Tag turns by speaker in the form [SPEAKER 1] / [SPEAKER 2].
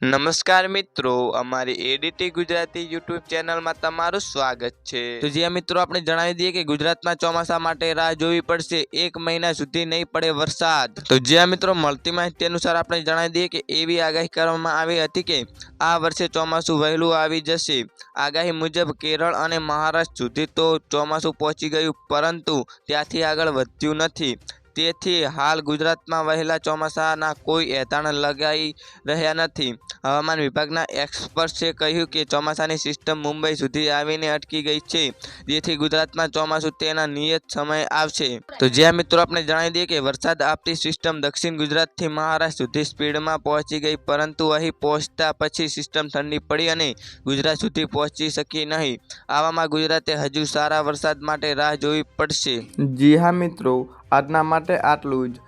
[SPEAKER 1] નમસ્કાર મિત્રો, અમારી એડીટી ગુજરાતી યુટ્યુબ ચેનલમાં તમારું સ્વાગત છે. તો જે મિત્રો આપણે જણાવી દઈએ કે ગુજરાતમાં ચોમાસા માટે રાહ જોવી પડશે, એક મહિના સુધી નહીં પડે વરસાદ. તો જે મિત્રો મળતી માહિતી અનુસાર આપણે જણાવી દઈએ કે એવી આગાહી કરવામાં આવી હતી કે આ વર્ષે ચોમાસું વહેલું આવી જશે. આગાહી મુજબ કેરળ અને મહારાષ્ટ્ર સુધી તો ચોમાસું પહોંચી ગયું, પરંતુ ત્યાંથી આગળ વધ્યું નથી. તેથી હાલ ગુજરાતમાં વહેલા ચોમાસાના કોઈ એતાણ લગાઈ રહ્યા નથી. હવામાન વિભાગના એક્સપર્ટ્સે કહ્યું કે ચોમાસાની સિસ્ટમ મુંબઈ સુધી આવીને અટકી ગઈ છે, જેથી ગુજરાતમાં ચોમાસું તેના નિયત સમયે આવશે. તો જ્યાં મિત્રો આપણે જણાવી દઈએ કે વરસાદ આપતી સિસ્ટમ દક્ષિણ ગુજરાતથી મહારાષ્ટ્ર સુધી સ્પીડમાં પહોંચી ગઈ, પરંતુ અહીં પહોંચતા પછી સિસ્ટમ ઠંડી પડી અને ગુજરાત સુધી પહોંચી શકી નહીં. આવામાં ગુજરાતે હજુ સારા વરસાદ માટે રાહ જોવી પડશે.
[SPEAKER 2] જી હા મિત્રો, આજના માટે આટલું જ.